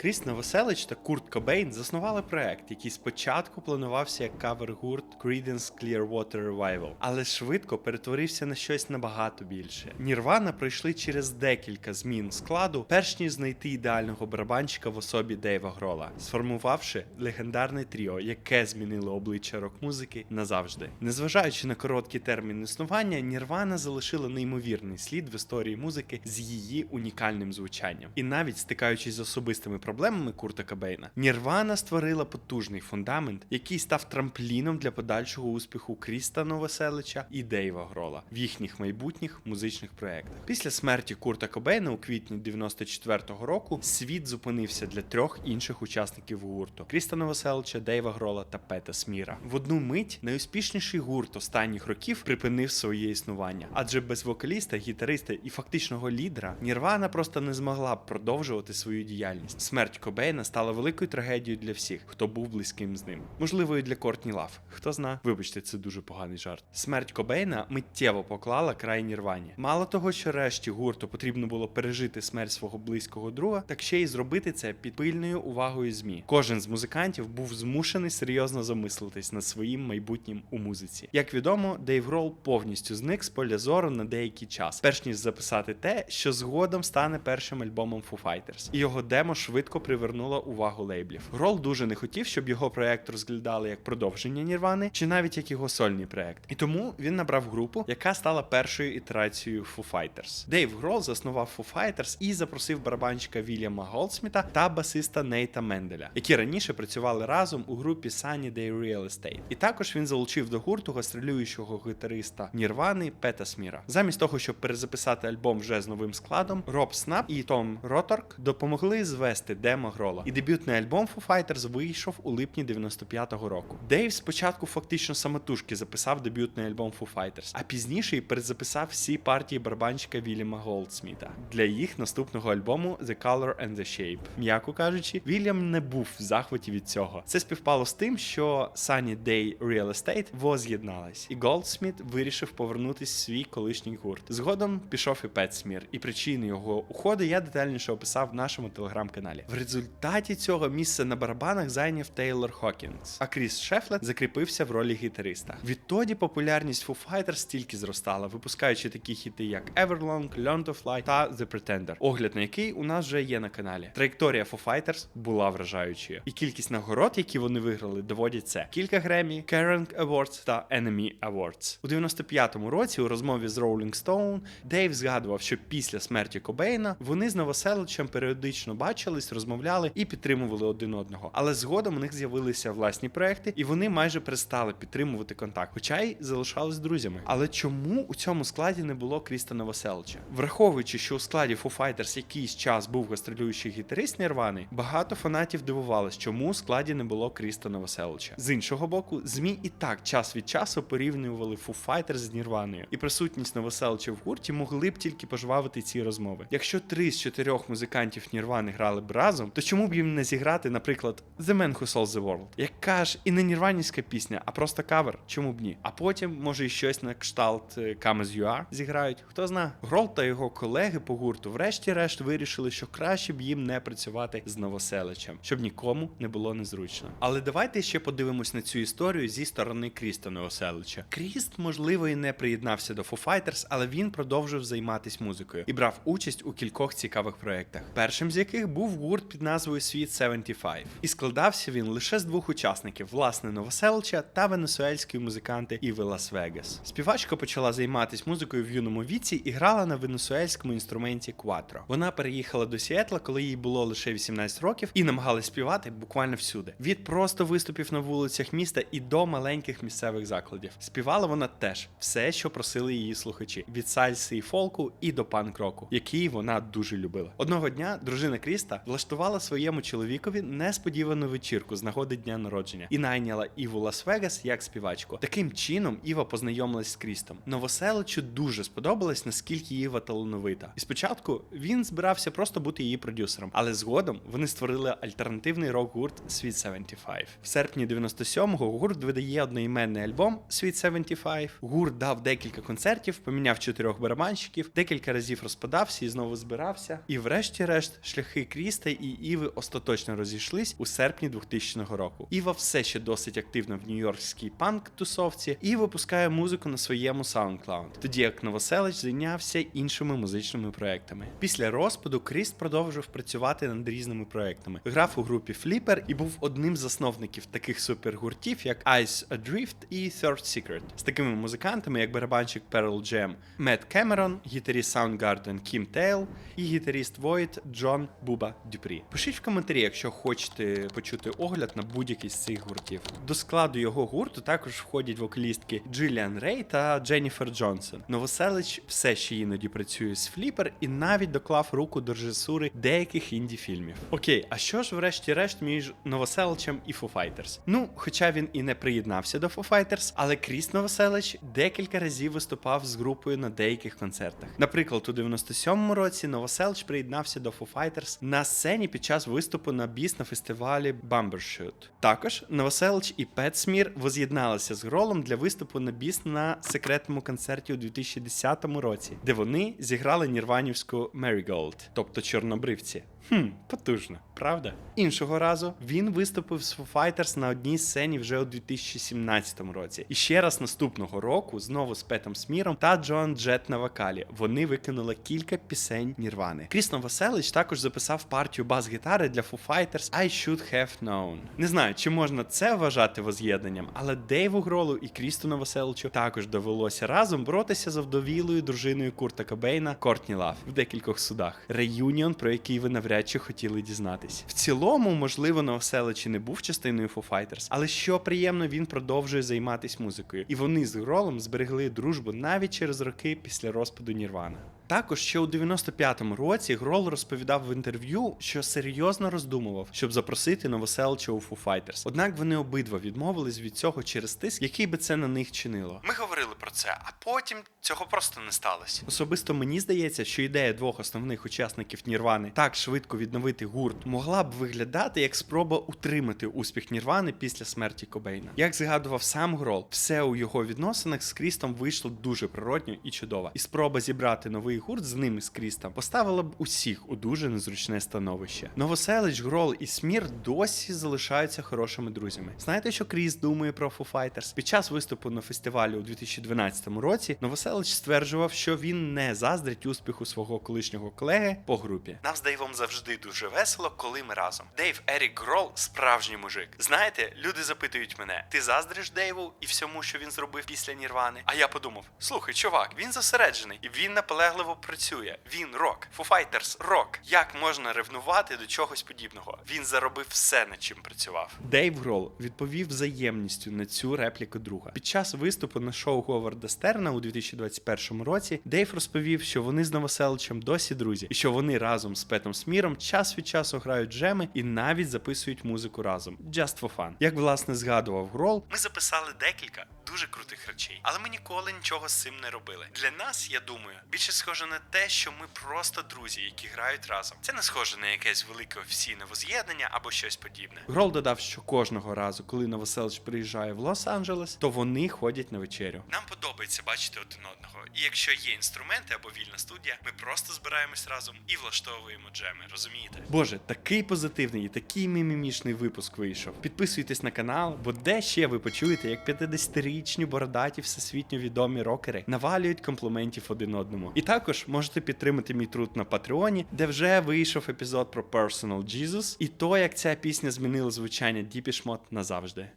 Кріс Новоселич та Курт Кобейн заснували проект, який спочатку планувався як кавер-гурт Creedence Clearwater Revival, але швидко перетворився на щось набагато більше. Нірвана пройшли через декілька змін складу, перш ніж знайти ідеального барабанщика в особі Дейва Грола, сформувавши легендарне тріо, яке змінило обличчя рок-музики назавжди. Незважаючи на короткий термін існування, Нірвана залишила неймовірний слід в історії музики з її унікальним звучанням. І навіть стикаючись з особистими проблемами Курта Кобейна, Нірвана створила потужний фундамент, який став трампліном для подальшого успіху Кріста Новоселича і Дейва Грола в їхніх майбутніх музичних проєктах. Після смерті Курта Кобейна у квітні 94-го року світ зупинився для трьох інших учасників гурту: Кріста Новоселича, Дейва Грола та Пета Сміра. В одну мить найуспішніший гурт останніх років припинив своє існування, адже без вокаліста, гітариста і фактичного лідера Нірвана просто не змогла б продовжувати свою діяльність. Смерть Кобейна стала великою трагедією для всіх, хто був близьким з ним. Можливо, і для Кортні Лав. Хто зна, вибачте, це дуже поганий жарт. Смерть Кобейна миттєво поклала край Нірвані. Мало того, що решті гурту потрібно було пережити смерть свого близького друга, так ще й зробити це під пильною увагою змі. Кожен з музикантів був змушений серйозно замислитись над своїм майбутнім у музиці. Як відомо, Дейв Грол повністю зник з поля зору на деякий час, перш ніж записати те, що згодом стане першим альбомом Foo Fighters. І його демо швидко привернуло увагу лейблів. Грол дуже не хотів, щоб його проект розглядали як продовження Нірвани, чи навіть як його сольний проект. І тому він набрав групу, яка стала першою ітерацією Foo Fighters. Дейв Грол заснував Foo Fighters і запросив барабанщика Вільяма Голдсміта та басиста Нейта Менделя, які раніше працювали разом у групі Sunny Day Real Estate. І також він залучив до гурту гастролюючого гітариста Нірвани Пета Сміра. Замість того, щоб перезаписати альбом вже з новим складом, Роб Снап і Том Роторк допомогли звести демо Грола. І дебютний альбом Foo Fighters вийшов у липні 95-го року. Дейв спочатку фактично самотужки записав дебютний альбом Foo Fighters, а пізніше й перезаписав всі партії барабанщика Вільяма Голдсміта для їх наступного альбому The Color and the Shape. М'яко кажучи, Вільям не був в захваті від цього. Це співпало з тим, що Sunny Day Real Estate воз'єдналась, і Голдсміт вирішив повернутись в свій колишній гурт. Згодом пішов і Пет Смір, і причини його уходу я детальніше описав в нашому телеграм-каналі. В результаті цього місце на барабанах зайняв Тейлор Хокінс, а Кріс Шефлет закріпився в ролі гітариста. Відтоді популярність Foo Fighters тільки зростала, випускаючи такі хіти, як Everlong, Learn to Fly та The Pretender, огляд на який у нас вже є на каналі. Траєкторія Foo Fighters була вражаючою, і кількість нагород, які вони виграли, доводять це: кілька Гремі, Kerrang Awards та Enemy Awards. У 95-му році у розмові з Rolling Stone Дейв згадував, що після смерті Кобейна вони з Новоселичем періодично бачились, розмовляли і підтримували один одного. Але згодом у них з'явилися власні проекти, і вони майже перестали підтримувати контакт, хоча й залишались друзями. Але чому у цьому складі не було Кріста Новоселича? Враховуючи, що у складі Foo Fighters якийсь час був гастролюючий гітарист Нірвани, багато фанатів дивувались, чому у складі не було Кріста Новоселича. З іншого боку, змі і так час від часу порівнювали Foo Fighters з Нірваною, і присутність Новоселича в гурті могли б тільки пожвавити ці розмови. Якщо три з чотирьох музикантів Нірвани грали б разом, то чому б їм не зіграти, наприклад, The Man Who Sold the World? Яка ж і не нірванівська пісня, а просто кавер? Чому б ні? А потім, може, і щось на кшталт е, Come As You Are зіграють. Хто зна? Грол та його колеги по гурту, врешті-решт, вирішили, що краще б їм не працювати з Новоселичем, щоб нікому не було незручно. Але давайте ще подивимось на цю історію зі сторони Кріста Новоселича. Кріст, можливо, і не приєднався до Foo Fighters, але він продовжив займатися музикою і брав участь у кількох цікавих проєктах. Першим з яких був гурт під назвою Світ 75. І складався він лише з двох учасників: власне Новоселича та венесуельської музиканти Іви Лас-Вегас. Співачка почала займатися музикою в юному віці і грала на венесуельському інструменті кватро. Вона переїхала до Сіетла, коли їй було лише 18 років, і намагалась співати буквально всюди. Від просто виступів на вулицях міста і до маленьких місцевих закладів. Співала вона теж все, що просили її слухачі: від сальси і фолку і до панк-року, який вона дуже любила. Одного дня дружина Кріста влаштувала своєму чоловікові несподівану вечірку з нагоди дня народження і найняла Іву Лас-Вегас як співачку. Таким чином Іва познайомилась з Крістом. Новоселичу дуже сподобалось, наскільки Іва талановита. І спочатку він збирався просто бути її продюсером, але згодом вони створили альтернативний рок-гурт Sweet 75. В серпні 97-го гурт видає одноіменний альбом Sweet 75. Гурт дав декілька концертів, поміняв чотирьох барабанщиків, декілька разів розпадався і знову збирався. І врешті-решт шляхи Кріста Кріста і Іви остаточно розійшлись у серпні 2000 року. Іва все ще досить активна в нью-йоркській панк-тусовці і випускає музику на своєму SoundCloud, тоді як Новоселич зайнявся іншими музичними проектами. Після розпаду Кріст продовжив працювати над різними проектами. Грав у групі Flipper і був одним з засновників таких супергуртів, як Ice Adrift і Third Secret, з такими музикантами, як барабанщик Pearl Jam Мет Кемерон, гітаріст Soundgarden Кім Тейл і гітаріст Void Джон Буба Дюпрі. Пишіть в коментарі, якщо хочете почути огляд на будь-який з цих гуртів. До складу його гурту також входять вокалістки Джиліан Рей та Дженніфер Джонсон. Новоселич все ще іноді працює з Фліпер і навіть доклав руку до режисури деяких інді фільмів. Окей, а що ж врешті-решт між Новоселичем і Foo Fighters? Ну, хоча він і не приєднався до Foo Fighters, але Кріс Новоселич декілька разів виступав з групою на деяких концертах. Наприклад, у 97-му році Новоселич приєднався до Foo Fighters на сцені під час виступу на біс на фестивалі Bumbershoot. Також Новоселич і Петсмір воз'єдналися з Гролом для виступу на біс на секретному концерті у 2010 році, де вони зіграли нірванівську Marigold, тобто чорнобривці. Хм, потужно, правда? Іншого разу він виступив з Foo Fighters на одній сцені вже у 2017 році. І ще раз наступного року, знову з Петом Сміром та Джон Джет на вокалі. Вони викинули кілька пісень Нірвани. Кріс Новоселич також записав партію бас-гітари для Foo Fighters I Should Have Known. Не знаю, чи можна це вважати воз'єднанням, але Дейву Гролу і Крісту Новоселичу також довелося разом боротися з вдовілою дружиною Курта Кобейна Кортні Лав в декількох судах. Реюніон, про який ви навряд чи хотіли дізнатись. В цілому, можливо, Новоселичі не був частиною Foo Fighters, але що приємно, він продовжує займатися музикою, і вони з Гролом зберегли дружбу навіть через роки після розпаду Нірвана. Також ще у 95-му році Грол розповідав в інтерв'ю, що серйозно роздумував, щоб запросити Новоселича у Foo Fighters. Однак вони обидва відмовились від цього через тиск, який би це на них чинило. Ми говорили про це, а потім цього просто не сталося. Особисто мені здається, що ідея двох основних учасників Нірвани так швидко відновити гурт могла б виглядати як спроба утримати успіх Нірвани після смерті Кобейна. Як згадував сам Грол, все у його відносинах з Крістом вийшло дуже природньо і чудово. І спроба зібрати новий гурт з ними з Крістом поставила б усіх у дуже незручне становище. Новоселич, Грол і Смір досі залишаються хорошими друзями. Знаєте, що Кріс думає про Foo Fighters? Під час виступу на фестивалі у 2012 році Новоселич стверджував, що він не заздрить успіху свого колишнього колеги по групі. Нам з Дейвом завжди дуже весело, коли ми разом. Дейв Ерік Грол справжній мужик. Знаєте, люди запитують мене: ти заздриш Дейву і всьому, що він зробив після Нірвани? А я подумав: слухай, чувак, він зосереджений і він наполегливо працює. Він рок. Foo Fighters рок. Як можна ревнувати до чогось подібного? Він заробив все, над чим працював. Дейв Грол відповів взаємністю на цю репліку друга. Під час виступу на шоу Говарда Стерна у 2021 році Дейв розповів, що вони з Новоселичем досі друзі, і що вони разом з Петом Сміром час від часу грають джеми і навіть записують музику разом. Just for fun. Як власне згадував Грол, ми записали декілька дуже крутих речей, але ми ніколи нічого з цим не робили. Для нас, я думаю, більше схоже на те, що ми просто друзі, які грають разом. Це не схоже на якесь велике офіційне воз'єднання або щось подібне. Грол додав, що кожного разу, коли Новоселич приїжджає в Лос-Анджелес, то вони ходять на вечерю. Нам подобається бачити один одного. І якщо є інструменти або вільна студія, ми просто збираємось разом і влаштовуємо джеми. Розумієте? Боже, такий позитивний і такий мімімішний випуск вийшов. Підписуйтесь на канал, бо де ще ви почуєте, як 50-річні бородаті всесвітньо відомі рокери навалюють компліментів один одному. І також можете підтримати мій труд на Патреоні, де вже вийшов епізод про Personal Jesus, і то, як ця пісня змінила звучання Deepish назавжди.